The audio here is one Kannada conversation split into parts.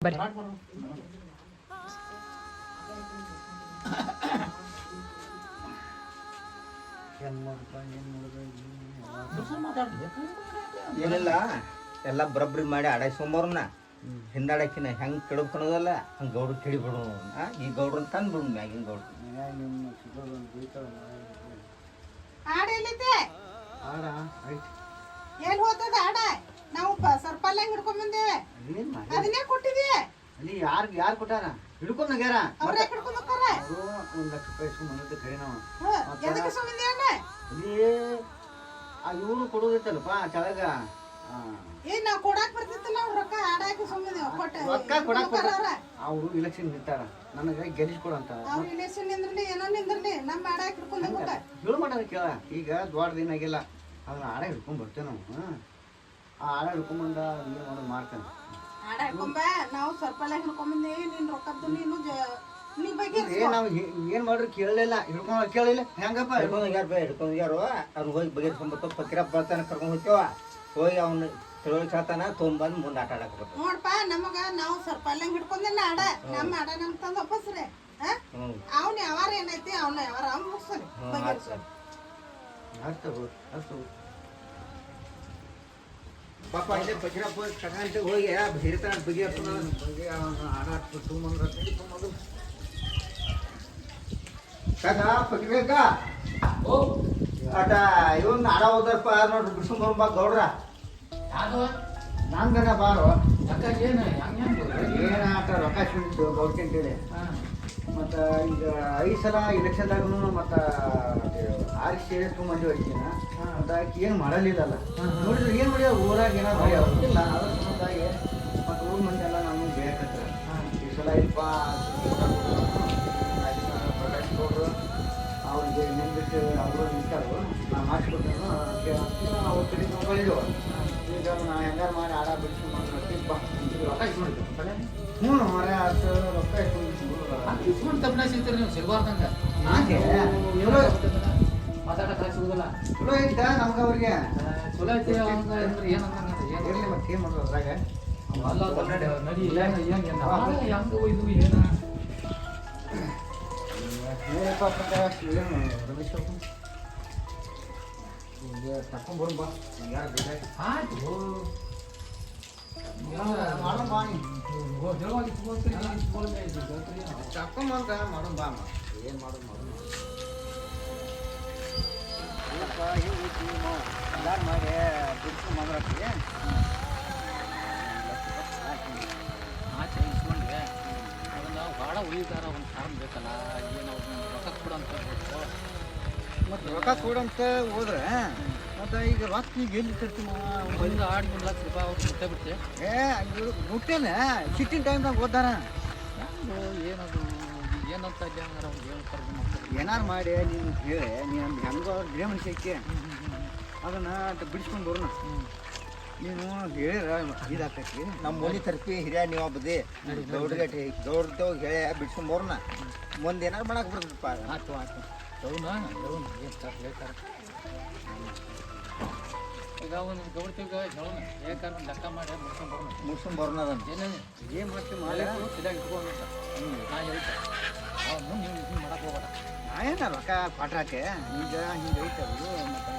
ಬರ್ರಿ ಏನಿಲ್ಲ ಎಲ್ಲ ಬರಬ್ರಿ ಮಾಡಿ ಆಡಾಯಿಸ್ಕೊಂಬರ್ನ ಹಿಂದಾಡಕಿನ ಹೆಂಗೆ ಕೆಡಬ್ಕೊಳೋದಲ್ಲ ಹಂಗೆ ಗೌಡ್ರು ಕೆಡಿಬಿಡು ಈ ಗೌಡ್ರನ್ನ ತಂದು ಬಿಡು ಮ್ಯಾಗಿನ ಗೌಡ್ರು. ಆಡ ಎಲ್ಲಿದೆ ಎಲ್ಲಿ ಹೋಗ್ತದ ಆಡ. ನಾವು ಸರ್ಪಲ್ಲ ಹಿಡ್ಕೊಂಡ್ ಬಂದೇವೆ. ಅದನ್ನೇ ಕೊಟ್ಟಿದೆ ಅಲ್ಲಿ ಯಾರು ಯಾರು ಕೊಟ್ಟಾರ? ಹಿಡ್ಕೊಂಡ್ ನಗ್ಯಾರ ಅವ್ರೇ ಹಿಡ್ಕೊಂಡ್ ಹೋಗ್ತಾರ. ಒಂದ್ ಲಕ್ಷ ರೂಪಾಯಿ ಸುಮ್ಮನೆ ಕಡೆ ನಾವು. ಎದಕ್ಕೆ ಸುಮ್ಮನೆ ಅಲ್ಲಿ? ಆ ಇವನು ಕೊಡೋದೈತಲ್ಲಪ್ಪ ಕೆಳಗ. ಏನ್ ನಾವ್ ಕೊಡಾಕ್ ಬರ್ತಿತ್ತಲ್ಲ ಅವ್ರ ರೊಕ್ಕ ಆಡಾಕಿ ಸುಮ್ಮನೆ ಕೊಟ್ಟ ರೊಕ್ಕ ಕೊಡಾಕ್ ಅವ್ರ. ಅವರು ಇಲೆಕ್ಷನ್ ನಿಂತಾರ. ನನಗೆ ಗೆಲ್ಲಿಸ್ಕೊಡಂತ ಅವ್ರು ಇಲೆಕ್ಷನ್ ನಿಂದ್ರಲಿ ಏನೋ ನಿಂದ್ರಲಿ ನಮ್ಮ ಆಡಾಕ್ ಹಿಡ್ಕೊಂಡ್ ಹೋಗ್ಬೇಕ ಹೇಳು ಕೇಳ. ಈಗ ದೊಡ್ಡ ದಿನ ಆಗಿಲ್ಲ. ಅದನ್ನ ಆಡ ಹಿಡ್ಕೊಂಡ್ ಬರ್ತೇವೆ ನಾವು. ಆ ಆಡ ಹಿಡ್ಕೊಂಬಂದ ಏನು ಮಾಡ್ತಾನೆ. ಆಡ ನಾವು ಬಂದೇವಿ ನಿನ್ ರೊಕ್ಕದ್ದು ನೀನು ಜ- ನೀ ಬಗ್ಗೆ ಏ ನಾವು ಏನು ಮಾಡ್ರಿ ಕೇಳಲಿಲ್ಲ ಹಿಡ್ಕೊಂಡ್ ಕೇಳಿಲ್ಲ ಹೆಂಗಪ್ಪ? ಹಿಡ್ಕೊಂಡು ಹೋಗ್ಯಾರ ಬೇ ಹಿಡ್ಕೊಂಡು ಯಾರು ಅವ್ರು ಹೋಗಿ ಬಗೆಹರಿಸ್ಕೊಂಬರ್ತಾವ ಫಕೀರಪ್ಪ ಬರ್ತಾನೆ ಕರ್ಕೊಂಡು ಹೋಗ್ತೇವ. ಹೋಗಿ ಅವ್ನು ತಿಳುವಳಿಕೆ ಹೇಳ್ತಾನ ತೊಗೊಂಬಂದು ಮುಂದೆ ಆಟ ಆಡಕ್ಕೆ ನೋಡಪ್ಪ ನೋಡ್ಪ ನಮಗ ನಾವು ಸರ್ಪಲ್ಲ ಹಿಡ್ಕೊಂಡಿಲ್ಲ ಆಡ. ನಮ್ಮ ಆಡ ನಮ್ ತಂದ್ ಅವ್ನ ಯಾವಾರ ಏನೈತಿ ಅವ್ನ ಯಾವಾರ ಅವ್ನ ಸರ್. ಅಷ್ಟು ಅಷ್ಟು ಪಾಪ ಇಲ್ಲೇ ಫಕೀರಪ್ಪ ತಗೊಂಡು ಹೋಗಿ ಹಿರಿತಾನ ಬಗೆಹರಿಸ್ತಾನ ಬಗ್ಗೆ ಅವನು ಆಡ ಆಡ್ಬಿಟ್ಟು ಬಂದ್ರ ಕಾಕ ಫಕೀರಕ್ಕ ಆಟ ಇವನ್ ಆಡ ಹೋದಪ್ಪ ನೋಡ್ರಿ ಬಿಡ್ಸ್ಕೊಂಬರ್ಬಾ ಗೌಡ್ರ. ನಂಗನ ಬಾರೋ. ಅಕ್ಕ ಏನು ರೊಕ್ಕ ಸಿಂಟು ಗೌಡ್ತಿ ಅಂತೇಳಿ. ಮತ್ತ ಈಗ ಐದು ಸಲ ಇಲೆಕ್ಷನ್ದಾಗೂ ಮತ್ತು ಆರಿಸಿ ಸೇರಿ ಮಂದಿ ಹೋಗ್ತೀನ ಮತ್ತ ಆಕಿ ಏನು ಮಾಡಲಿಲ್ಲಲ್ಲ. ನೋಡಿದ್ರೆ ಏನು ಮಾಡ್ಯಾವ ಊರಾಗ ಏನೋ ಮಾಡ್ಯಾವ ಇಲ್ಲ ಅದ್ರ ಸಂಬಂಧಾಗಿ ಮತ್ತ ಊರ್ ಮಂದಿ ಎಲ್ಲ ನಮಗೆ ಬೇಕಂತ ಈ ಸಲ ಇಲ್ಪ ಪ್ರಕಾಶ್ ಗೌಡ್ರು ಅವ್ರಿಗೆ ನಿಂದಿಟ್ಟು ಅವರು ನಿಂತಾರು. ನಾ ಮಾಡಿಸ್ಕೊಟ್ಟೇನು ಅವ್ರ ಕಡೆ ನೋಡಿದೆವು ಈಗ ನಾ ಹೆಂಗಾರು ಮಾಡಿ ಆಡ ಬಿಟ್ಟು ಮಾಡಿ ರೊಕ್ಕ ಇಟ್ಕೊಂಡಿದ್ದೆ ಹ್ಞೂ ಮರ ಅಷ್ಟು ರೊಕ್ಕ ಇಸ್ಕೊಂಡು ತಪ್ಪನ ಸಿಗ್ತೀರಿ ನೀವು ಸಿಗಬಾರ್ದಂಗ ಹಾಗೆ ಮಾತಾಡಕ್ಕೆ ಸಿಗುದಿಲ್ಲ ಚಲೋ ಐತ ನಮ್ಗೆ ಅವ್ರಿಗೆ. ಚಲೋ ಐತಿ ಅವಂಗ ಅಂದ್ರೆ ಏನಂದ್ರೆ ಏನು ಇರ್ಲಿ ಮತ್ತೆ ಏನು ಮಾಡೋದು ಅದ್ರಾಗ? ಅಲ್ಲ ನಡಿ ಇಲ್ಲ. ಏನು? ಏನು ಹೆಂಗ ಇದು ಏನು? ಏನಪ್ಪ ಏನು ರಮೇಶ್ ಅವ್ರು? ಈಗ ತಕೊಂಡ್ಬರು ಬಾ. ನಂಗ್ ಯಾರು ಬೇಕಾಗಿ ಆಯ್ತು. ಮಾಡೋಣ ಬಾ ನೀ ಜಲವಾಗಿ ತಗೋತೀರಿ ತಗೊಳ್ಳಿ ತಕೊಂಬಂತ ಮಾಡೋಣ ಬಾ ಅಮ್ಮ ಏನು ಮಾಡೋದು ಮಾಡೋಣ ಇಲ್ಲಪ್ಪ ಹಿಂಗೈತಿ ನಾವು ಎಲ್ಲಾರು ಮಾಡಿ ಬಿಡ್ಸ್ಕೊಂಡು ಬಂದ್ರತ್ತಿ ಆಚೆ ಇಸ್ಕೊಂಡ್ರೆ ಅದನ್ನ ಭಾಳ ಉಳಿದಾರ ಒಂದು ಕಾರಣ ಬೇಕಲ್ಲ ಏನು ರೊಕ್ಕ ಕೊಡು ಅಂತ ಹೇಳ್ಬೇಕು ಮತ್ತೆ ರೊಕ್ಕ ಕೊಡಂತ ಹೋದ್ರೆ ಮತ್ತೆ ಈಗ ರೊಕ್ಕ ಈಗ ಎಲ್ಲಿ ತರ್ತೀವಿ ಒಂದು ಆರು ಮೂರು ಲಕ್ಷ ರೂಪಾಯಿ ಅವ್ರು ಮುಟ್ಟೆ ಬಿಟ್ಟೆ ಏ ಮುಟ್ಟೇನೆ? ಸಿಟ್ಟಿನ ಟೈಮ್ದಾಗ ಓದಾರ ಏನದು ಏನಂತ ಮಾಡ್ತಾರೆ ಏನಾರು ಮಾಡಿ ನೀನು ಹೇಳಿ ನೀನು ಹೆಂಗೋ ಗೃಹ ಮನುಷ್ಯಕ್ಕೆ ಅದನ್ನ ಬಿಡಿಸ್ಕೊಂಡು ಬರೋಣ. ನೀನು ಹೇಳಿರ ಇದಾಕೈತಿ ನಮ್ಮ ಮನೆ ತರ್ಪಿ ಹಿರಿಯ ನೀವು ಬದಿ ಗೌಡ್ರಿಗೆ ಗೌಡ್ರ ಹೇಳಿ ಬರೋಣ. ಮುಂದೆ ಏನಾರು ಮಾಡಕ್ಕೆ ಬರ್ತದಪ್ಪ. ಆಯ್ತು ಆಯ್ತು. ಡೌನ್ ಏನು ಸರ್ ಹೇಳ್ತಾರೆ ಈಗ ಒಂದು ಗೌಡ್ತಿಗ ಹೇಳೋಣ ಏಕಾರ ಲೆಕ್ಕ ಮಾಡಿ ಅದನ್ನ. ಏನೇನು? ಏನು ಮಾಡ್ತೀವಿ ಮಾಡ ಮಾಲೀಕರು ಸಿದಾಗ ಇಟ್ಕೊಂಡು ನಾನು ಹೇಳ್ತೆ. ಅವ್ನು ನೀವು ಮಾಡಕ್ಕೆ ಏನ ರೊಕ್ಕ ಕೊಟ್ರಾಕೆ ಈಗ ಹಿಂಗೆ ಐತೆ ಅದು. ಮತ್ತೆ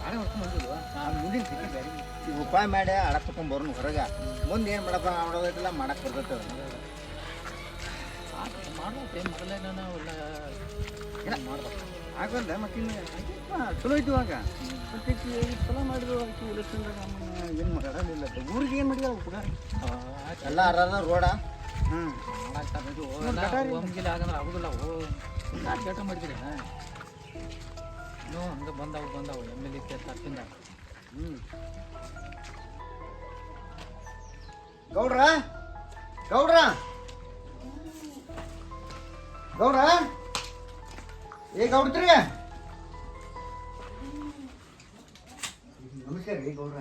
ನಾಳೆ ಹೊತ್ತು ಬಂದಿದ್ದು ಮುಂದಿನ ಈಗ ಉಪಾಯ ಮಾಡಿ ಆಡಕ್ ತಕೊಂಬರ್ನ ಹೊರಗ. ಮುಂದೆ ಏನು ಮಾಡಪ್ಪ ಮಾಡೋದೈತಿಲ್ಲ ಮಾಡಕ್ ಬರ್ತೈತೆ ಮಾಡ್ಬೇಕು ಏನು ಮೊದಲೇ ನಾನು ಒಳ್ಳೆ ಇಲ್ಲ. ಮಾಡ್ಬೇಕು ಆಗಲ್ಲ ಮತ್ತೆ ಇನ್ನು ಆಯ್ತಪ್ಪ, ಚಲೋ ಐತಿ ಇವಾಗ ಮತ್ತೆ ಈಕಿ ಚಲೋ ಮಾಡಿದ್ರು ಆಕಿ ಇಲೆಕ್ಷನ್ದಾಗ ಏನು ಮಾಡಲಿಲ್ಲ ಊರಿಗೆ ಏನು ಮಾಡಿದಾರ ಕೂಡ ಎಲ್ಲ ಅರದ ರೋಡ ಹ್ಞೂ ಮಾಡಾಕ್ತಾರೆ ಇದು ನೋಡ್ ಗಟಾರಿ ಇಲ್ಲ. ಒಮ್ಗಿಲ್ಲ ಆಗಂದ್ರೆ ಆಗುದಿಲ್ಲ ಓ ಯಾಕೆ ಕೆಲಸ ಮಾಡಿದ್ರಿ ನೀವು ಹಂಗೆ ಬಂದವು ಬಂದವು ಎಂ ಎಲ್ ಎ ತಪ್ಪಿಂದ ಹ್ಞೂ ಗೌಡ್ರ ಗೌಡ್ರ ಗೌಡ್ರ ಏ ಗೌಡ್ತ್ರಿ ನಮಸ್ಕಾರ ರೀ ಗೌಡ್ರ.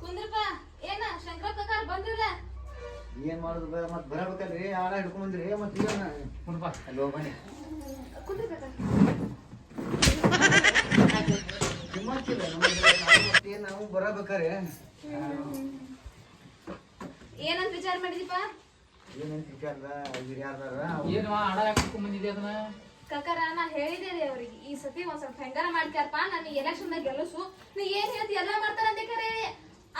ಕುಂದ್ರಪ್ಪ ಏನ ಶಂಕರ ಪ್ರಕಾರ ಬಂದಿಲ್ಲ? ಏನ್ ಮಾಡುದು ಬ- ಬರಬೇಕಲ್ರಿ ಆಳ ಹಿಡ್ಕೊಂಡ್ ಬಂದ್ರಿ ಮತ್ತೆ ಏನ ಕುಂದ್ರಪ್ಪ. ಅಲ್ಲಿ ಕುಂದ್ರಬೇಕ ಕಿಮ್ಮತ್ತಿಲ್ಲ ನಮಗೆ ನಾವು ನಾವು ಬರಬೇಕಾರೆ? ಏನಂತ ವಿಚಾರ ಮಾಡಿದಿಪ್ಪ ಏನು ಯಾಕೆ ಬಂದಿದೆ ಅದನ್ನ? ಕಕ್ಕರ ನಾ ಹೇಳಿದೆ ರೀ ಅವ್ರಿಗೆ ಈ ಸತಿ ಒಂದ್ ಸ್ವಲ್ಪ ಹೆಂಗಾರ ಮಾಡ್ಕ್ಯಾರಪ್ಪ ನಾನು ಎಲೆಕ್ಷನ್ ದಾಗ ಗೆಲ್ಲಸು ನೀ ಏನ್ ಹೇಳ್ತಿ ಎಲ್ಲ ಮಾಡ್ತಾರಂತೆ ಕರೆ.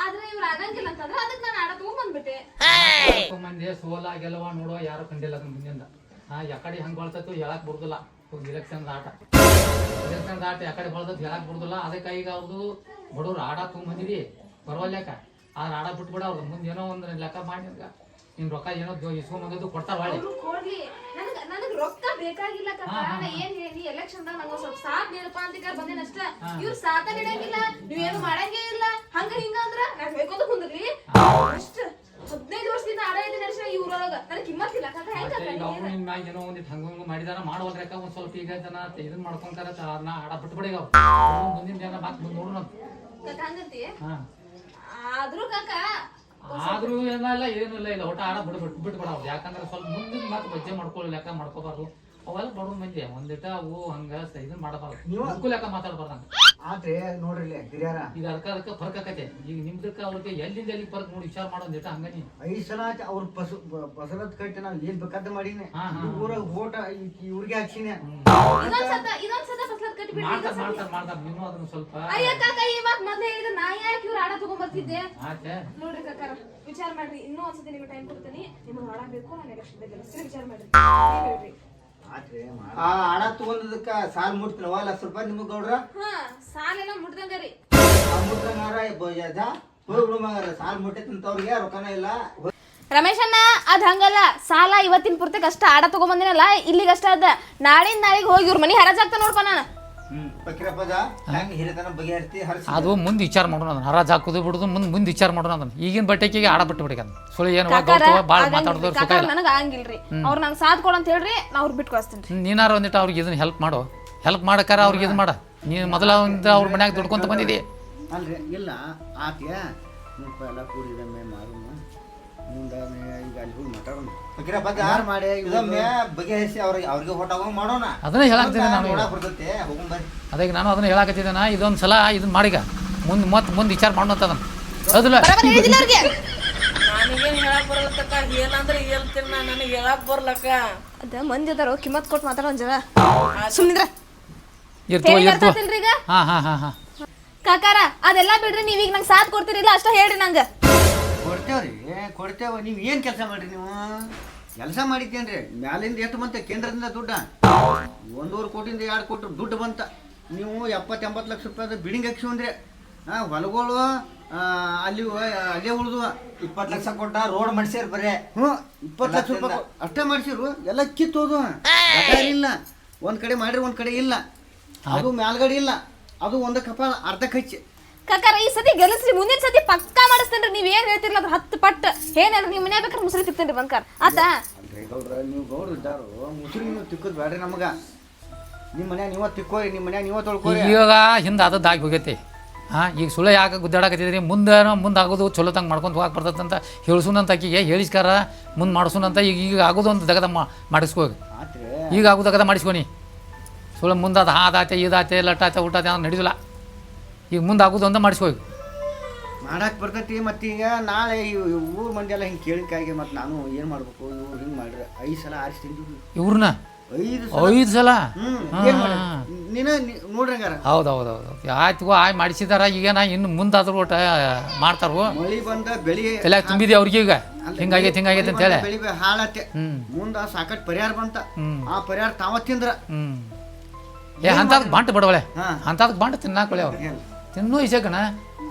ಆದ್ರೆ ಇವ್ರು ಆಗಂಗಿಲ್ಲ ಅಂತಂದ್ರ ಅದಕ್ಕೆ ನಾನು ಆಡ ತಗೊಂಡ್ಬಂದ್ಬಿಟ್ಟೆ ಮಂದಿ ಸೋಲ ಗೆಲುವ ನೋಡುವ ಯಾರು ಕಂಡಿಲ್ಲ ಅದನ್ನ ಮುಂದಿಂದ. ಹಾ ಯಾಕಡೆ ಹೆಂಗ್ ಬಳ್ಸತ್ತು ಹೇಳಕ್ ಬರುದಿಲ್ಲ. ಎಲೆಕ್ಷನ್ ಆಟ ಎಲೆಕ್ಷನ್ ಆಟ ಯಾಕಡೆ ಬಳಸತ್ತು ಹೇಳಕ್ ಬರುದಿಲ್ಲ. ಅದಕ್ಕೆ ಈಗ ಅವ್ರದ್ದು ಬಡವ್ರು ಆಡ ತುಂಬಂದಿರಿ ಪರವಾಗಿಲ್ಲ ಆದ್ರೆ ಆಡ ಬಿಟ್ಬಿಡ ಅವ್ರ ಮುಂದೆ ಏನೋ ಒಂದು ಲೆಕ್ಕ ಮಾಡಿ ನಿನ್ ರೊಕ್ಕ ಏನೋ ಇಸ್ಕೊಂಬಂದದ್ದು ಕೊಡ್ತಾರ ಹೊಳ್ಳಿ. ಅವ್ರು ಕೊಡ್ಲಿ. ನನಗ ನನಗ್ ರೊಕ್ಕ ಬೇಕಾಗಿಲ್ಲ ಕಕ್ಕ. ನಾ ಏನ್ ಹೇಳಿ ಎಲೆಕ್ಷನ್ ದಾಗ ನಂಗ ಸ್ವಲ್ಪ ಸಾಥ್ ನೀಡಪ್ಪ ಅಂತ ಬಂದೇನ ಅಷ್ಟ. ಇವ್ರ ಸಾಥ ನೀಡಂಗಿಲ್ಲ ನೀವೇನು ಮಾಡಂಗೇ ಇಲ್ಲ. ಹಂಗ ಹಿಂಗ ಅಂದ್ರ ನಾನ್ ಬೇಕೋದ ಕುಂದ್ರಿ. ಅಷ್ಟ ಹದಿನೈದು ವರ್ಷದಿಂದ ಆಡ ಐದು ವರ್ಷ ಇವ್ರೊಳಗ ನನಗ್ ಕಿಮ್ಮತ್ತಿಲ್ಲ ಕಕ್ಕ. ಹೆಂಗ ಏನೋ ಒಂದಿಟ್ ಹಂಗ ಹಂಗ ಮಾಡಿದಾರ ಮಾಡುವಲ್ರಿ ಯಾಕ ಒಂದ್ ಸ್ವಲ್ಪ ಈಗ ಜನ ಇದನ್ ಮಾಡ್ಕೊಂತಾರ ನಾ ಆಡ ಬಿಟ್ಬಿಡಿ ಈಗ ಮುಂದಿನ ಜನ ಮಾತ್ ಮುಂದ್ ನೋಡೋಣ ಕಕ್ಕ ಹಂಗಂತಿ? ಆದ್ರೂ ಕಕ್ಕ ಆದ್ರೂ ಏನಲ್ಲ ಏನಿಲ್ಲ ಇಲ್ಲ ಇಲ್ಲ ಒಟ್ಟ ಆಡ ಬಿಡ್ ಬಿಟ್ಟು ಬಿಟ್ಟು ಬಿಡ ಯಾಕಂದ್ರೆ ಸ್ವಲ್ಪ ಮುಂದಿನ ಮಾತು ಬಜ್ಜೆ ಮಾಡ್ಕೊಳ್ಳಿ ಲೆಕ್ಕ ಮಾಡ್ಕೋಬಾರ್ದು. ಅವೆಲ್ಲ ಬಡ ಮಂದಿ. ಒಂದಿಟ ಅವು ಹಂಗ ಸ- ಇದನ್ ಮಾಡಬಾರ್ದು. ನೀವು ಲೆಕ್ಕ ಮಾತಾಡಬಾರ್ದಂಗ ಆದ್ರೆ ನೋಡ್ರಿ ಇಲ್ಲಿ ಹಿರಿಯಾರ. ಈಗ ಅದಕ್ಕ ಅದಕ್ಕ ಫರ್ಕ್ ಆಕತೆ. ಈಗ ನಿಮ್ದಕ್ಕ ಅವ್ರಿಗೆ ಎಲ್ಲಿಂದ ಎಲ್ಲಿ ಫರ್ಕ್ ನೋಡಿ ವಿಚಾರ ಮಾಡೋ ಒಂದಿಟ ಹಂಗ ನೀ ಐದ್ ಸಲ ಅವ್ರ ಪಸು ಪಸರತ್ ಕಟ್ಟಿ ನಾವ್ ಏನ್ ಬೇಕಾದ ಮಾಡೀನಿ. ಊರಾಗ ಓಟ ಇವ್ರಿಗೆ ಹಾಕ್ಸಿನಿ. ಇದೊಂದ್ ಸತ ಫಸ್ಲದ್ ಕಟ್ಬಿಡ್ರಿ ಮಾಡ್ತಾರ ಮಾಡ್ತಾರ ಮಾಡ್ತಾರ ನೀವು ಅದನ್ನ ಸ್ವಲ್ಪ. ಅಯ್ಯ ಕಾಕ ಈ ಮಾತ್ ಮೊದ್ಲೇ ಹೇಳಿದ್ರೆ ನಾ ಯಾಕೆ ಇವ್ರು ಆಡ ತಗೊಂಡ್ಬರ್ತಿದ್ದೆ ಆಚೆ ನೋಡ್ರಿ ಕಾಕಾರ ವಿಚಾರ ಮಾಡ್ರಿ. ಇನ್ನೂ ಒಂದ್ಸತಿ ನಿಮ್ಗೆ ಟೈಮ್ ಕೊಡ್ತೀನಿ. ನಿಮ್ಗೆ ಆಡ ಬೇಕು ನಾನು ಎಲೆಕ್ಷನ್ ಗೆಲ್ಲಿಸ್ತೀನಿ ವಿಚಾರ ಮಾಡ್ರಿ. ಏನ್ ಹೇಳ್ರಿ? ಆದ್ರೆ ಆ ಆಡ ತಗೊಂಡದಕ್ಕ ಸಾಲ ಮುಟ್ತಿನವ ಲಕ್ಷ ರೂಪಾಯಿ ನಿಮಗ್ ಗೌಡ್ರ? ಹಾ ಸಾಲೆಲ್ಲ ಮುಟ್ದಂಗ ರೀ. ಆ ಮುಟ್ಟಂಗಾರ ಬೋಜದ ಹೋಗಿ ಬಿಡುಮಂಗಾರ ಸಾಲ್ ಮುಟ್ಟೈತಂತವ್ರಿಗೆ ರೊಕ್ಕನ ಇಲ್ಲ. ರಮೇಶಣ್ಣ ಅಣ್ಣ ಅದ್ ಹಂಗಲ್ಲ. ಸಾಲ ಇವತ್ತಿನ ಪೂರ್ತಿ ಕಷ್ಟ ಆಡ ತಗೊಂಬಂದಿನಲ್ಲ ಇಲ್ಲಿಗೆ ಇಲ್ಲಿಗಷ್ಟ ಅದ. ನಾಳಿನ ನಾಳೆಗೆ ಹೋಗಿ ಇವ್ರ ಮನಿ ಹರಾಜಾಗ್ತಾ ನೋಡ್ಪ ನಾನು. ಅದು ಮುಂದೆ ವಿಚಾರ ಮಾಡೋಣ ಅದನ್ನ. ಹರಾಜ್ ಹಾಕೋದು ಬಿಡುದು ಮುಂದೆ ಮುಂದೆ ವಿಚಾರ ಮಾಡೋಣ ಅದನ್ನ. ಈಗಿನ ಬಟ್ಟೆಕಿಗೆ ಆಡ ಬಿಟ್ಟು ಬಿಡಿ ಅದನ್ನ. ಸುಳ್ಳು ಏನು ಭಾಳ ಮಾತಾಡೋದು ಸುಖ ಇಲ್ಲ. ನನಗ ಆಗಂಗಿಲ್ರಿ. ಅವ್ರ ನಂಗೆ ಸಾಥ್ ಕೊಡು ಅಂತ ಹೇಳ್ರಿ ನಾ ಅವ್ರು ಬಿಟ್ಟು ಕಳಿಸ್ತೀನಿ ನೀನಾರ ಒಂದಿಟ್ಟು ಅವ್ರಿಗೆ ಇದನ್ನ ಹೆಲ್ಪ್ ಮಾಡು. ಹೆಲ್ಪ್ ಮಾಡಕ್ಕಾರ ಅವ್ರಿಗೆ ಇದು ಮಾಡ. ನೀನು ಮೊದಲ ಒಂದು ಅವ್ರ ಮನ್ಯಾಗ ದುಡ್ಕೊಂತ ಬಂದಿದ್ದಿ ಅಲ್ರಿ ಇಲ್ಲ ಆತ್ಯ? ನೋಡಪ್ಪ ಎಲ್ಲ ಕೂಡಿದಮ್ಮೆ ಮಾರುಮ ಮುಂದೆ ಈಗ ಅಲ್ಲಿ ಹೋಗಿ ಮಾತಾಡೋಣ. ಪಕ್ಕಿರಪ್ಪದ ಯಾರ್ ಮಾಡಿ ಇವ್ರು? ಇದೊಮ್ಮೆ ಬಗೆಹರಿಸಿ ಅವ್ರಿಗೆ ಅವ್ರಿಗೆ ಹೊಟ್ಟಾಗ ಮಾಡೋಣ. ಅದನ್ನ ಹೇಳಾಕ್ತಿದ್ದೆ ನಾನು ಈಗ. ನೋಡಕ್ ಬರ್ತೈತೆ ಹೋಗಂ ಬರ್ರಿ. ಅದಕ್ಕೆ ನಾನು ಅದನ್ನ ಹೇಳಾಕತ್ತಿದ್ದೆ ನಾ ಇದೊಂದು ಸಲ ಇದನ್ನ ಮಾಡಿಗ. ಮುಂದೆ ಮತ್ತೆ ಮುಂದೆ ವಿಚಾರ ಮಾಡೋಣ ಅದನ್ನ. ಹೌದಲ್ಲ? ಬರಬರ ಹೇಳಿದಿಲ್ಲ ಅವ್ರಿಗೆ? ನನಗೇನ್ ಹೇಳಕ್ ಬರಲಕ್ಕ ಏನಂದ್ರೆ ಹೇಳ್ತೀನಿ ನಾ ನನಗೆ ಹೇಳಕ್ ಬರ್ಲಕ್ಕ ಅದ ಮಂದಿ ಅದಾರೋ ಕಿಮ್ಮತ್ ಕೊಟ್ಟು ಮಾತಾಡೋ ಒಂದ್ ಜರ ಸುಮ್ನಿದ್ರ ಇರ್ತವ ಹೇಳಿ ಇರ್ತವ ಅರ್ಥಾತಿಲ್ರಿ ಈಗ ಹಾಂ ಹಾಂ ಹಾಂ ಹಾಂ. ಕಾಕಾರ ಅದೆಲ್ಲ ಬಿಡ್ರಿ ನೀವೀಗ ನಂಗೆ ಸಾಥ್ ಕೊಡ್ತೀರಿಲ್ಲ ಅಷ್ಟ ಹೇಳ್ರಿ ನಂಗೆ. ಕೊಡ್ತೇವ್ರಿ. ಕೊಡ್ತೇವ ನೀವು ಏನು ಕೆಲಸ ಮಾಡ್ರಿ ನೀವು? ಕೆಲಸ ಮಾಡಿದ್ದೇನ್ರಿ. ಮ್ಯಾಲಿಂದ ಎಷ್ಟು ಬಂತ? ಕೇಂದ್ರದಿಂದ ದುಡ್ಡ. ಒಂದೂವರೆ ಕೋಟಿಂದ ಎರಡು ಕೋಟಿ ದುಡ್ಡು ಬಂತ. ನೀವು ಎಪ್ಪತ್ತು ಎಂಬತ್ತು ಲಕ್ಷ ರೂಪಾಯಿ ಬಿಲ್ಡಿಂಗ್ ಅಂದ್ರೆ ಹಾಂ ಹೊಲಗಳು ಅಲ್ಲಿ ಅಲ್ಲೇ ಉಳಿದು. ಇಪ್ಪತ್ತು ಲಕ್ಷ ಕೊಟ್ಟ ರೋಡ್ ಮಾಡ್ಸ್ಯಾರ ಬರೇ. ಹ್ಞೂ ಇಪ್ಪತ್ತು ಲಕ್ಷ ರೂಪಾಯಿ ಅಷ್ಟೇ ಮಾಡಿಸಿರು. ಎಲ್ಲ ಕಿತ್ತೋದು ಅದು. ಇಲ್ಲ. ಒಂದು ಕಡೆ ಮಾಡಿರಿ ಒಂದು ಕಡೆ ಇಲ್ಲ. ಅದು ಮ್ಯಾಲ್ಗಡೆ ಇಲ್ಲ. ಅದು ಒಂದು ಕಪಾಲ ಅರ್ಧ ಕಚ್ಚಿ. ಕಾಕಾರ ಈ ಸತಿ ಗೆಲ್ಲಿಸ್ರಿ ಮುಂದಿನ ಸತಿ ಪಕ್ಕಾ ಮಾಡಿಸ್ತೇನ್ರಿ ನೀವ್ ಏನ್ ಹೇಳ್ತಿರ್ಲ ಅದ್ರ ಹತ್ತು ಪಟ್ಟು. ಏನಾದ್ರು ನಿಮ್ ಮನ್ಯಾಗ ಬೇಕಾದ್ರೆ ಮುಸ್ರಿ ತಿಕ್ತೇನ್ರಿ ಬಂದ್ಕಾರ ಆತ? ಗೌಡ್ರ ನೀವು ಗೌಡ್ರು ಇದ್ದಾರು? ಮುಸುರಿ ನೀವು ತಿಕ್ಕೋದು ಬೇಡ್ರಿ ನಮಗ. ನಿಮ್ಮ ಮನ್ಯಾಗ ನೀವ ತಿಕ್ಕೋರಿ ನಿಮ್ಮ ಮನ್ಯಾಗ ನೀವ ತೊಳ್ಕೋರಿ. ಈಗ ಹಿಂದೆ ಅದದ್ದು ಆಗಿ ಹೋಗೈತಿ. ಹಾಂ ಈಗ ಸುಳ್ಳು ಯಾಕೆ ಗುದ್ದಾಡಕತ್ತಿದ್ರಿ? ಮುಂದೆ ಮುಂದೆ ಆಗೋದು ಚಲೋ ತಂಗೆ ಮಾಡ್ಕೊಂತ ಹೋಗಕ್ಕೆ ಬರ್ತದಂತ ಹೇಳ್ಸುನಂತ ಆಕಿಗೆ ಹೇಳಿಸ್ಕಾರ ಮುಂದೆ ಮಾಡಿಸುನಂತ ಈಗ ಈಗ ಆಗೋದು ಒಂದು ದಗದ ಮಾಡಿಸ್ಕೋ ಈಗ ಆಗೋದು ದಗದ ಮಾಡಿಸ್ಕೊನಿ. ಸುಳ್ಳು ಮುಂದೆ ಅದು ಹಾದಾತೆ ಇದಾತೆ ಲಟ್ಟಾತೆ ಊಟಾತೆ ಅಂತ ನಡೀದಿಲ್ಲ. ಈಗ ಮುಂದೆ ಆಗೋದು ಅಂತ ಮಾಡಿಸ್ಕೋ ಈಗ. ಮಾಡಕ್ ಬರ್ತೈತಿ ಮತ್ತೆ ಈಗ ನಾಳೆ ಊರ್ ಮಂದಿ ಎಲ್ಲ ಹಿಂಗೆ ಕೇಳಿಕಾಗಿ ಮತ್ತೆ ನಾನು ಏನು ಮಾಡ್ಬೇಕು ಇವ್ರು ಹಿಂಗೆ ಮಾಡ್ರಿ. ಐದು ಸಲ ಆರಿಸ್ತೀನಿ ಇವ್ರನ್ನ ಐದು ಸಲ. ಐದು ಸಲ. ನೀನ ನೀ- ನೋಡ್ರಿ ಹಂಗಾರ ಹೌದು ಹೌದು ಹೌದು ಆಯ್ತು ಆಯ್ ಮಾಡಿಸಿದಾರ. ಈಗ ನಾ ಇನ್ನು ಮುಂದಾದ್ರೂ ಒಟ್ಟು ಮಾಡ್ತಾರು ಮಳಿ ಬಂದ ಬೆಳಿ ಎಲ್ಲ ತುಂಬಿದೆ ಅವ್ರಿಗೆ ಈಗ? ಹಿಂಗಾಗೈತೆ ಹಿಂಗಾಗೈತೆ ಅಂತ ಹೇಳಿ ಬೆಳಿ ಹಾಳತ್ತೆ. ಮುಂದ ಸಾಕಟ್ ಪರಿಹಾರ ಬಂತ. ಆ ಪರಿಹಾರ ತಾವ ತಿಂದ್ರ. ಹ್ಮ್. ಏ ಅಂತದ್ ಬಾಂಟ್ ಬಡವಳೆ. ಅಂತ ಅಂತದ್ ಬಾಂಟ್ ತಿನ್ನಾಕೊಳ್ಳಿ ಅವ್ರು. ತಿನ್ನೂ ಇಸಕಣ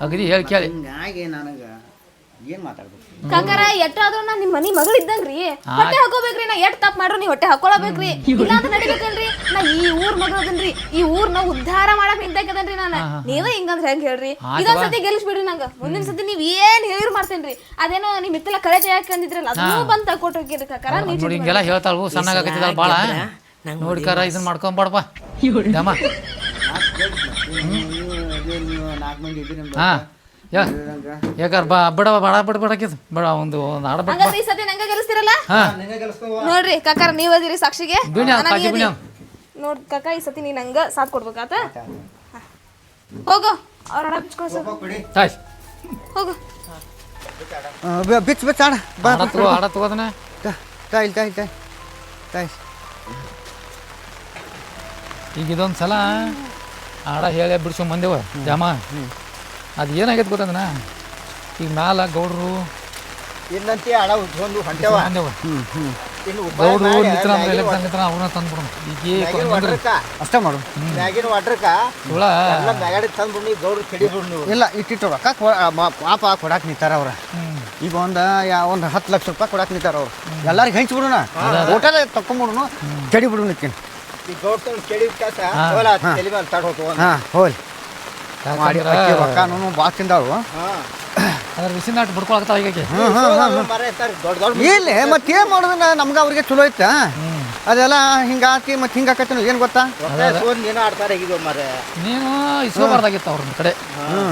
ಅಗದಿ ಹೇಳಿ ಕೇಳಿ. ಹಿಂಗಾಗಿ ನನಗೆ ಏನ್ ಮಾತಾಡ್ಬೇಕು? ಕಾಕಾರ ಎಟ್ಟಾದ್ರೂ ನಾ ನಿಮ್ಮ ಮನಿ ಮಗಳು ಇದ್ದಂಗ್ರಿ ಹೊಟ್ಟೆ ಹಾಕೋಬೇಕ್ರಿ ನಾ ಎಷ್ಟ್ ತಪ್ಪ ಮಾಡ್ರು ನೀ ಹೊಟ್ಟೆ ಹಾಕೊಳಬೇಕ್ರಿ. ಇಲ್ಲ ಅಂತ ನಡಿಬೇಕಲ್ರಿ ನಾ ಈ ಊರ್ ಮಗಳು ಅದನ್ರಿ ಈ ಊರ್ನ ಉದ್ಧಾರ ಮಾಡಕ್ ನಿಂತಕ್ಕದನ್ರಿ ನಾನು. ನೀವೇ ಹಿಂಗಂದ್ರ ಹೆಂಗ್ ಹೇಳ್ರಿ? ಇದೊಂದ್ ಸತಿ ಗೆಲ್ಲಿಸ್ಬಿಡ್ರಿ ನಂಗ. ಮುಂದಿನ ಸತಿ ನೀವ್ ಏನ್ ಹೇಳಿರ್ ಮಾಡ್ತೇನ್ರಿ. ಅದೇನೋ ನಿಮ್ ಮಿತ್ತಲ ಕಳೆ ಜಯಕ್ ಅಂದಿದ್ರಲ್ಲ ಅದನ್ನೂ ಬಂತ ಕೊಟ್ಟೋಗಿರಿ ಕಾಕಾರ ನೀವು ನೋಡಿ ಹಿಂಗೆಲ್ಲ ಹೇಳ್ತಾಳು ಸಣ್ಣಗೆ ಆಗತ್ತಿದ್ದಾಳ ಭಾಳ ನೋಡ್ಕಾರ ಇದನ್ನ ಮಾಡ್ಕೊಂಬಾಡ್ಪ. ಯಮ್ಮ ನೀವು ನಾಲ್ಕು ಮಂದಿ ಇದ್ದೀರಿ ನಿಮ್ದು. ಹಾ. ಯಾಕಾರ ಬಾ ಬಿಡ ಬಡ ಬಿಡ ಬಿಡಕಿದ್ ಬಿಡ ಒಂದು ಒಂದು ಆಡ ಬಿಡ ಹಂಗಾದ್ರೆ ಈ ಸತಿ ನಂಗೆ ಗೆಲ್ಲಿಸ್ತಿರಲ್ಲ ಹಾ. ನೋಡ್ರಿ ಕಾಕಾರ ನೀವ್ ಅದಿರಿ ಸಾಕ್ಷಿಗೆ. ಬಿಡಿ ಅವ್ನ್ ನಾನ್ ಬಿಡಿ ಅವ್ನ್. ನೋಡ್ ಕಾಕ ಈ ಸತಿ ನೀನ್ ನಂಗ ಸಾಥ್ ಕೊಡ್ಬೇಕಾತ ಹೋಗು. ಅವ್ರ ಹಣ ಆಯ್ತು ಹೋಗು. ಬಿಚ್ ಬಿಚ್ ಆಡ. ಬಾ ಆಡ ತಗೋ ಆಡ ತಗೋದನ ತಾಯಿಲ್ ತಾಯಿಲ್ ತಾಯಿ ತಾಯಿ ಈಗ ಇದೊಂದು ಸಲ ಆಡ ಹೇಳಿ ಬಿಡ್ಸೋ ಮಂದೇವ ಜಾಮ. ಅದು ಏನಾಗೈತೆ ಗೊತ್ತಂದನ? ಈಗ ಮ್ಯಾಲ ಗೌಡ್ರು ಇನ್ನಂತೆ ಆಡ ಉಜ್ಕೊಂಡು ಹೊಂಟೇವ. ಗೌಡ್ರು ನಿತ್ರ ಎಲೆಕ್ಷನ್ ನಿತ್ರ ತಂದ್ಬಿಡೋಣ. ಈಗ ಅಷ್ಟೇ ಮಾಡು. ಮ್ಯಾಗಿನ ವಾಟ್ರಕ್ಕ ಸುಳ ಎಲ್ಲ ಮ್ಯಾಗಾಡಿ ತಂದ್ಬಿಡು ನೀವು ಗೌಡ್ರು ಕೆಡಿಬಿಡು ನೀವು ಇಲ್ಲ ಇಟ್ಟಿಟ್ಟು ರೊಕ್ಕ ಕೊ ಪಾಪ ಕೊಡಾಕ್ ನಿಂತಾರ ಅವ್ರ. ಈಗ ಒಂದು ಯಾ ಒಂದು ಹತ್ತು ಲಕ್ಷ ರೂಪಾಯಿ ಕೊಡಾಕ್ ನಿಂತಾರ ಅವ್ರು. ಎಲ್ಲರಿಗೆ ಹಂಚ್ಬಿಡೋಣ? ಹೋಟೆಲ್ ತಕೊಂಬಿಡೋಣ ಬಿಡೋಣ ಬಿಡು ಹಾಂ. ಹೋಲ್. ಮಾಡಿ. ಯಾಕಂದ್ರ ಅಕ್ಕಿ ರೊಕ್ಕನೂ ಭಾಳ ತಿಂದಾಳು. ಅದ್ರ ಈಗ ಇಲ್ಲಿ ಮತ್ತೆ ಏನು ಮಾಡೋದನ್ನ ನಮ್ಗೆ ಅವ್ರಿಗೆ ಚಲೋ ಐತ? ಅದೆಲ್ಲ ಹಿಂಗಾಕಿ ಮತ್ತೆ ಹಿಂಗಾಕತಿ ಏನು ಗೊತ್ತಾ? ನೀನು ಆಡ್ತಾರೆ ಈಗ ಮರ ನೀನು ಇಸ್ಕೋಬಾರ್ದಾಗಿತ್ತು ಅವ್ರ ಕಡೆ. ಹ್ಞೂ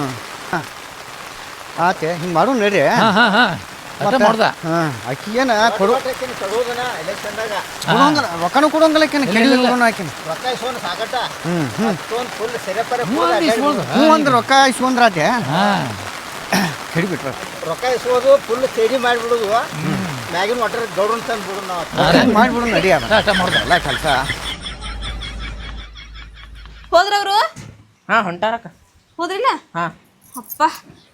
ಆತೆ ಹಿಂಗೆ ಮಾಡು ನಡ್ರಿ. ಹಾ ಹಾ ಹಾ. ಅಷ್ಟೇ ಮಾಡ್ದ. ಹಾಂ ಅಕ್ಕಿ ಏನು ಕೊಡು ಕೊಡೋಂಗಿಲ್ಲ ರೊಕ್ಕನೂ ಕೊಡೋಂಗಿಲ್ಲ ಆಕಿನ ಕೆಡಿ ಬಿಡೋಣ ಆಕಿನ ರೊಕ್ಕ ಇಸ್ಕೊಂಡು ಸಾಕಟ್ಟ. ಹ್ಞೂ ಒಂದು ರೊಕ್ಕ ಇಸ್ಕೊಂಡ್ರಾತೆ ಹಾ. ಕೆಡಿ ಬಿಟ್ರ ರೊಕ್ಕ ಇಸ್ಕೋದು ಫುಲ್ ಸೇಡಿ ಮಾಡಿಬಿಡುದು. ಮ್ಯಾಗಿನ ವಾಟರ್ ಗೌಡ್ರನ್ ತಂದು ಬಿಡು ನಾವು ಮಾಡಿಬಿಡು ನಡಿ ಅದ ಅಷ್ಟೇ ಮಾಡ್ದ. ಎಲ್ಲ ಕೆಲಸ. ಹೋದ್ರವ್ರು? ಹಾ ಹೊಂಟಾರಕ್ಕ. ಹೋದ್ರಿಲ್ಲ? ಹಾ. ಅಪ್ಪ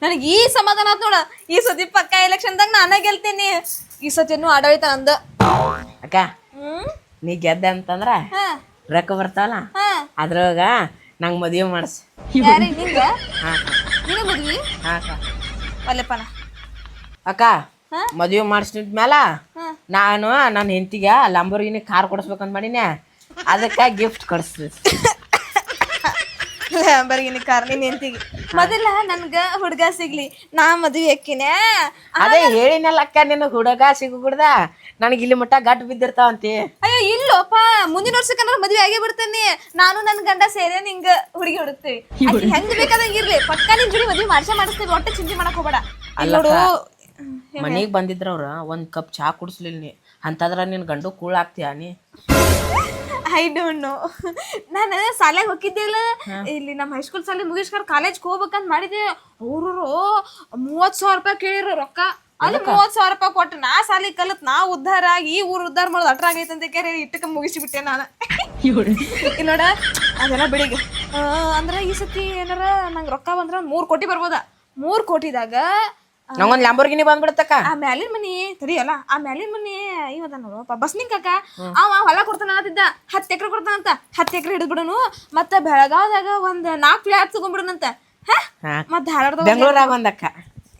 ನನಗೆ ಈ ಸಮಾಧಾನ ಆತ್ ನೋಡ. ಈ ಸತಿ ಪಕ್ಕ ಎಲೆಕ್ಷನ್ದಾಗ ನಾನೇ ಗೆಲ್ತೀನಿ. ಈ ಸತಿನು ಆಡಳಿತ ಅಂದ ಅಕ್ಕ ಹ್ಮ್? ನೀ ಗೆದ್ದೆ ಅಂತಂದ್ರ ಹಾ. ರೊಕ್ಕ ಬರ್ತಾವಲ್ಲ? ಹಾ. ಅದ್ರೊಳಗ ನಂಗೆ ಮದುವೆ ಮಾಡಿಸ್. ಯಾರಿಗೆ ನಿಂಗ? ಹಾ. ನಿನಗ ಮದ್ವಿ? ಹಾ ಅಕ್ಕ. ಒಲ್ಲೆಪ್ಪನ ಅಕ್ಕ ಹಾ? ಮದುವೆ ಮಾಡಿಸಿದ್ಮೇಲ ಹಾ. ನಾನು ನನ್ನ ಹೆಂಡತಿಗೆ ಲಂಬರ್ಗಿನಿ ಕಾರ್ ಕೊಡಿಸ್ಬೇಕಂತ ಮಾಡೀನಿ ಅದಕ್ಕೆ ಗಿಫ್ಟ್ ಕೊಡಿಸ್ತೀವಿ ಬರ್ಗಿನಿ ಕಾರ್ ನಿನ್ ಹೆಂಡತಿಗೆ. ಮೊದಲ ನನ್ಗ ಹುಡುಗ ಸಿಗ್ಲಿ ನಾ ಮದ್ವಿ ಅಕ್ಕಿನೇ ಅದೇ ಹೇಳಿನಲ್ಲ ಅಕ್ಕ ನಿನ್ನ ಹುಡುಗ ಸಿಗುಗುಡ್ದ ನನಗೆ ಇಲ್ಲಿ ಮಟ್ಟ ಗಟ್ಟು ಬಿದ್ದಿರ್ತಾವಂತಿ. ಅಯ್ಯೋ ಇಲ್ಲೋಪ ಮುಂದಿನ ವರ್ಷಕ್ಕಂದ್ರ ಮದುವೆ ಆಗೇ ಬಿಡ್ತೇನಿ. ನಾನು ನನ್ ಗಂಡ ಸೇರೆ ನಿಂಗ ಹುಡುಗಿ ಹುಡುಕ್ತೀವಿ. ಹೆಂಗ್ ಬೇಕಾದಂಗ ಇರ್ಲಿ. ಪಕ್ಕ ನಿನ್ ಜೋಡಿ ಮದ್ವೆ ಮಾಡ್ಸೇ ಮಾಡಿಸ್ತೀವಿ. ಒಟ್ಟ ಚಿಂತೆ ಮಾಡಕ್ ಹೋಗ್ಬೇಡ. ಅಲ್ಲೋಡು ನೋಡು. ಮನೆಗೆ ಬಂದಿದ್ರವ್ರ ಒಂದ್ ಕಪ್ ಚಾ ಕುಡಿಸ್ಲಿಲ್ಲ ನೀ. ಅಂತಂದ್ರ ನಿನ್ ಗಂಡು ಕೂಳ್ ಆಗ್ತೀಯ ನೀ? ಐ ಡೋಂಟ್ ನೋ ನಾನು ಶಾಲೆಗೆ ಹೋಗಿದ್ದೆಲ್ಲ ಇಲ್ಲಿ ನಮ್ಮ ಹೈಸ್ಕೂಲ್ ಶಾಲೆ ಮುಗಿಸ್ಕೊಂಡು ಕಾಲೇಜ್ಗೆ ಹೋಗ್ಬೇಕಂತ ಮಾಡಿದೆ. ಅವರು ಮೂವತ್ತು ಸಾವಿರ ರೂಪಾಯಿ ಕೇಳಿರೋ ರೊಕ್ಕ. ಅದು ಮೂವತ್ತು ಸಾವಿರ ರೂಪಾಯಿ ಕೊಟ್ಟು ನಾ ಸಾಲಿ ಕಲತ್ ನಾ ಉದ್ಧಾರ ಆಗಿ ಈ ಊರು ಉದ್ಧಾರ ಮಾಡೋದು ಅಟ್ರ ಆಗೈತೆ ಅಂತ ಕೇಳಿ ಇಟ್ಟಕ್ಕೆ ಮುಗಿಸಿಬಿಟ್ಟೆ ನಾನು. ಇಲ್ಲಿ ನೋಡ ಅದೆಲ್ಲ ಬೆಳಿಗ್ಗೆ. ಅಂದ್ರೆ ಈ ಸತಿ ಏನಾರ ನಂಗೆ ರೊಕ್ಕ ಬಂದ್ರೆ ಮೂರ್ ಕೋಟಿ ಬರ್ಬೋದ. ಮೂರು ಕೋಟಿದಾಗ ನಂಗೊಂದ್ ಲ್ಯಾಂಬೋರ್ಗಿನಿ ಬಂದ್ಬಿಡತ್ತಕ್ಕ. ಆ ಮ್ಯಾಲಿನ ಮನಿ ತಡಿಯಲ್ಲ ಆ ಮ್ಯಾಲಿನ ಮನಿ ಇವದ ನೋಡಪ್ಪ ಬಸ್ನಿಂಗ್ ಕಾಕ ಅವ ಹೊಲ ಕೊಡ್ತಾನ ಅಂತಿದ್ದ ಹತ್ತು ಎಕರೆ ಕೊಡ್ತಾನಂತ ಹತ್ತು ಎಕರೆ ಹಿಡಿದ್ಬಿಡನು. ಮತ್ತೆ ಬೆಳಗಾವದಾಗ ಒಂದ್ ನಾಲ್ಕು ಫ್ಲಾಟ್ ತಗೊಂಡ್ಬಿಡನಂತ. ಹ? ಹಾ. ಮತ್ ಧಾರವಾಡದಾಗ ಬೆಂಗಳೂರಾಗ ಒಂದಕ್ಕ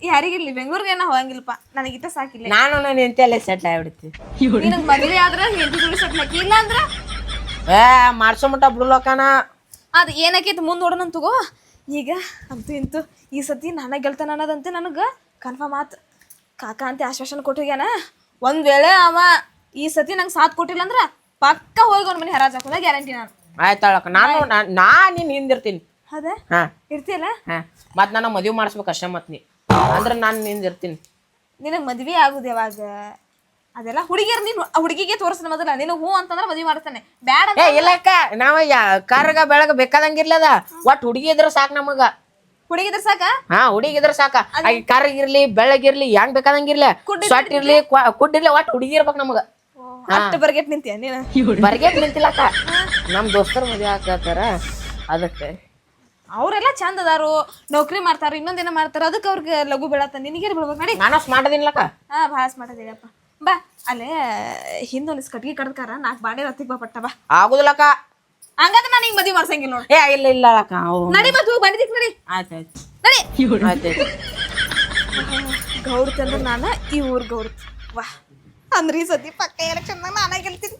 ಯಾರಿಗಿರ್ಲಿ ಬೆಂಗಳೂರಿಗೆ ಏನ ಹೋಗಂಗಿಲ್ಲಪ್ಪ ನನಗಿತ್ತ ಸಾಕಿಲ್ಲ. ನಾನು ನನ್ನ ಹೆಂಡತಿ ಅಲ್ಲೇ ಸೆಟ್ಲ್ ಆಗ್ಬಿಡ್ತಿ. ನಿನಗೆ ಮದುವೆ ಆದ್ರ ಹೆಂಡತಿ ಜೋಡಿ ಸಟ್ಲಕ್ಕಿ ಇಲ್ಲ ಅಂದ್ರ ಏ ಮಾಡ್ಸೋ ಮಟ್ಟ ಬಿಡ್ಲೋಕನ ಅದ್ ಏನಕೈತಿ ಮುಂದೆ ನೋಡೋಣ ತಗೋ. ಈಗ ಅಂತೂ ಇಂತು ಈ ಸತಿ ನಾನ ಗೆಲ್ತಾನ ಅನ್ನೋದಂತೆ ನನಗ ಕನ್ಫರ್ಮ್ ಆತ್. ಕಾಕ ಅಂತ ಆಶ್ವಾಸನ ಕೊಟ್ಟೋಗ್ಯಾನ ಒಂದ್ ವೇಳೆ ಅವ ಈ ಸತಿ ನಂಗೆ ಸಾಥ್ ಕೊಟ್ಟಿಲ್ಲ ಅಂದ್ರ ಪಕ್ಕ ಹೋಗಿ ಒಂದ್ ಮನೆ ಹರಾಜ್ ಹಾಕೋದ ಗ್ಯಾರಂಟಿ ನಾನು. ಆಯ್ತಾಳಕ್ಕ ನಾನು ನಾ- ನಾ ನಿನ್ ಹಿಂದಿರ್ತೀನಿ. ಅದ? ಹಾ. ಇರ್ತಿಯಲ್ಲ? ಹಾ. ಮತ್ ನಾನು ಮದುವೆ ಮಾಡಿಸ್ಬೇಕು ಅಷ್ಟೇ ಮತ್ ನೀ. ಅಂದ್ರೆ ನಾನು ನಿಂದಿರ್ತೀನಿ ನಿನಗ್ ಮದ್ವೆ ಆಗುದು ಯಾವಾಗ? ಅದೆಲ್ಲ ಹುಡುಗಿಯರ್ ನೀನು ಹುಡುಗಿಗೆ ತೋರಿಸ್ತಾನೆ ಮೊದಲ. ನಿನಗ್ ಹೂ ಅಂತಂದ್ರೆ ಮದ್ವೆ ಮಾಡ್ತಾನೆ. ಬ್ಯಾಡ ಏ ಇಲ್ಲಕ್ಕ ನಾವ ಕರ್ಗ ಬೆಳಗ ಬೇಕಾದಂಗಿರ್ಲದ ಒಟ್ ಹುಡುಗಿ ಇದ್ರ ಸಾಕ್ ನಮಗ. ಹುಡುಗಿದ್ರ ಸಾಕ? ಹಾ ಹುಡುಗಿದ್ರ ಸಾಕ. ಆಕಿ ಇರ್ಲಿ ಬೆಳಗಿರ್ಲಿ ಹೆಂಗ್ ಬೇಕಾದಂಗಿರ್ಲಿ ಸೊಟ್ ಇರ್ಲಿ ಕ್ವ- ಕುಡ್ ಇರ್ಲಿ ಒಟ್ ಹುಡುಗಿ ಇರ್ಬೇಕು ನಮಗ. ಅಷ್ಟು ಬರ್ಗೆಟ್ ನಿಂತೀಯ ನೀನು? ಬರ್ಗೆ ನಿಂತಿಲ್ಲಕ್ಕ ನಮ್ ದೋಸ್ತರ್ ಮದ್ವೆ ಹಾಕತ್ತಾರ ಅದಕ್ಕೆ. ಅವರೆಲ್ಲ ಚಂದ ಅದಾರು. ನೌಕರಿ ಮಾಡ್ತಾರ ಇನ್ನೊಂದೇನ ಮಾಡ್ತಾರ. ಅದಕ್ಕೆ ಅವ್ರಿಗೆ ಲಘು ಬೀಳತ್ತ ನಿನಗೇನು ಬಿಡ್ಬೇಕು ನಡಿ. ನಾನು ಸ್ಮಾರ್ಟ್ ಹಾ ಭಾಳ ಅದೇನಪ್ಪ ಬಾ ಅಲ್ಲೇ ಹಿಂದೊಂದಿಸ್ ಕಟ್ಗೆ ಕಡ್ಕಾರ ನಾಲ್ಕು ಬಾಡಿ ರತ್ತಿಗೆ ಬಾ ಪಟ್ಟ ಬಾ. ಆಗುದಿಲ್ಲಕ್ಕ ಹಂಗಂದ್ರೆ ನಾನು ಹಿಂಗ್ ಮದ್ವೆ ಮಾಡ್ಸಂಗಿಲ್ಲ ನೋಡಿ. ಏ ಇಲ್ಲ ಇಲ್ಲ ಅಕ್ಕ ನಡಿ ಮತ್ ಹೋಗಿ ಬಂದಿದ್ದೀಕ್ ನಡಿ ಆಯ್ತಾಯ್ತು ನಡಿ. ಆಯ್ತಾಯ್ತು ಗೌರ್ ಚಂದ್ರ ನಾನ ಈ ಊರ್ ವಾ. ಅಂದ್ರೆ ಈ ಸತಿ ಪಕ್ಕ ಎಲೆಕ್ಷನ್ ನಾನೇ ಗೆಲ್ತೀನಿ.